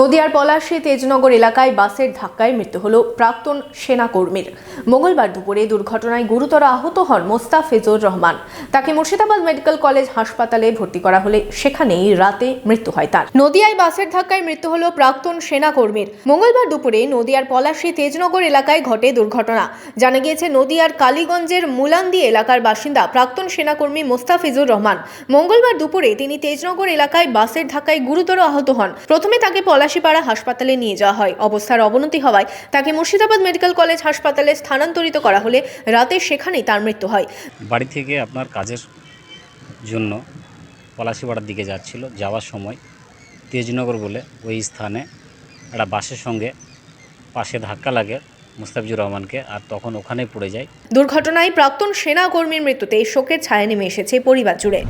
নদিয়ার পলাশী তেজনগর এলাকায় বাসের ধাক্কায় মৃত্যু হল প্রাক্তন সেনাকর্মীর। মঙ্গলবার দুপুরে দুর্ঘটনায় গুরুতর আহত হন মোস্তাফিজুর রহমান। তাকে মুর্শিদাবাদ মেডিকেল কলেজ হাসপাতালে ভর্তি করা হলে সেখানেই রাতে মৃত্যু হয় তার। নদিয়ায় বাসের ধাক্কায় মৃত্যু হল প্রাক্তন সেনাকর্মীর। মঙ্গলবার দুপুরে নদিয়ার পলাশী তেজনগর এলাকায় ঘটে দুর্ঘটনা। জানা গিয়েছে, নদিয়ার কালীগঞ্জের মুলান্দি এলাকার বাসিন্দা প্রাক্তন সেনাকর্মী মোস্তাফিজুর রহমান। মঙ্গলবার দুপুরে তিনি তেজনগর এলাকায় বাসের ধাক্কায় গুরুতর আহত হন। প্রথমে তাকে পলাশীপাড়া হাসপাতালে নিয়ে যাওয়া হয়। অবস্থার অবনতি হওয়ায় তাকে মুর্শিদাবাদ মেডিকেল কলেজ হাসপাতালে স্থানান্তরিত করা হলে রাতে সেখানেই তার মৃত্যু হয়। বাড়ি থেকে আপনার কাজের জন্য পলাশিপাড়ার দিকে যাচ্ছিল। যাওয়ার সময় তেজনগর বলে ওই স্থানে একটা বাসের সঙ্গে পাশে ধাক্কা লাগে মুস্তাফিজুর রহমানকে আর তখন ওখানেই পড়ে যায়। দুর্ঘটনায় প্রাক্তন সেনাকর্মীর মৃত্যুতে শোকের ছায়া নেমে এসেছে পরিবার জুড়ে।